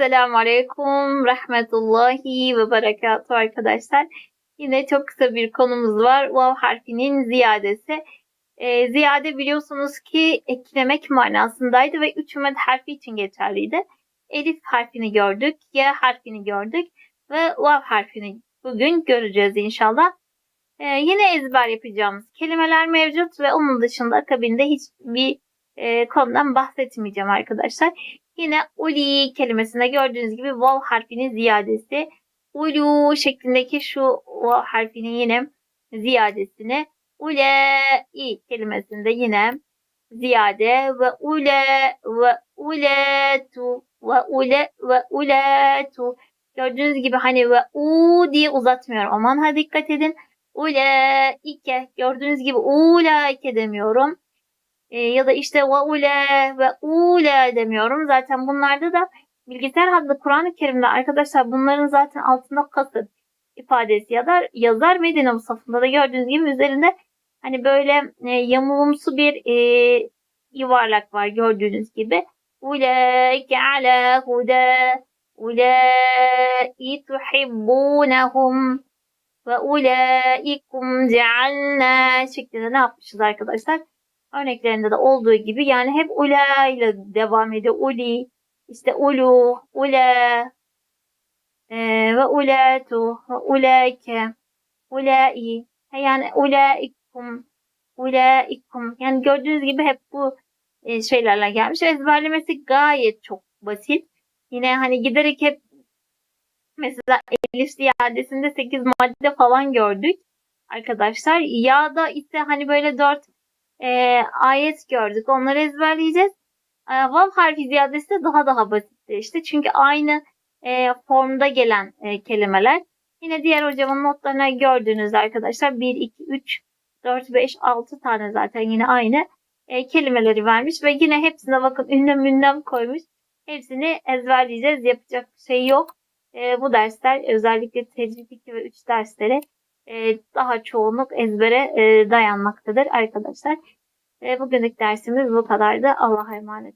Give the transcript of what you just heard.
Esselamu Aleyküm Rahmetullahi ve Berekatuhu arkadaşlar. Yine çok kısa bir konumuz var. Vav harfinin ziyadesi. Ee, ziyade biliyorsunuz ki eklemek manasındaydı ve üç ümmet harfi için geçerliydi. Elif harfini gördük, Y harfini gördük ve Vav harfini bugün göreceğiz inşallah. Ee, yine ezber yapacağımız kelimeler mevcut ve onun dışında akabinde hiçbir e, konudan bahsetmeyeceğim arkadaşlar. Yine uli kelimesinde gördüğünüz gibi vav harfinin ziyadesi. Ulu şeklindeki şu vav harfinin yine ziyadesini. Ule-i kelimesinde yine ziyade ve ule ve uletu ve ule ve uletu. Gördüğünüz gibi hani ve u diye uzatmıyorum. Aman ha dikkat edin. Ule-ike. Gördüğünüz gibi ulaike demiyorum. E, ya da işte ve ule ve ule demiyorum. Zaten bunlarda da bilgisayar adlı Kur'an-ı Kerim'de arkadaşlar bunların zaten altında kasıt ifadesi ya da yazar Medine safında da gördüğünüz gibi üzerinde hani böyle e, yamulumsu bir e, yuvarlak var gördüğünüz gibi. Ulaike ala huda ulai tuhibbunahum ve ulaikum cealna şeklinde ne yapmışız arkadaşlar? Örneklerinde de olduğu gibi yani hep ula ile devam ediyor. Uli, işte ulu, ula e, ve ulatu ve ulaike, ulai. Yani ulaikum, ulaikum. Yani gördüğünüz gibi hep bu e, şeylerle gelmiş. Ezberlemesi gayet çok basit. Yine hani giderek hep mesela Elif ziyadesinde 8 madde falan gördük arkadaşlar. Yağda ise hani böyle 4 e, ayet gördük. Onları ezberleyeceğiz. E, vav harfi ziyadesi de daha daha basitti işte. Çünkü aynı e, formda gelen e, kelimeler. Yine diğer hocamın notlarına gördüğünüz arkadaşlar 1, 2, 3, 4, 5, 6 tane zaten yine aynı e, kelimeleri vermiş. Ve yine hepsine bakın ünlem ünlem koymuş. Hepsini ezberleyeceğiz. Yapacak bir şey yok. E, bu dersler özellikle tecrübe 2 ve 3 dersleri e, daha çoğunluk ezbere e, dayanmaktadır arkadaşlar. E, bugünlük dersimiz bu kadardı. Allah'a emanet.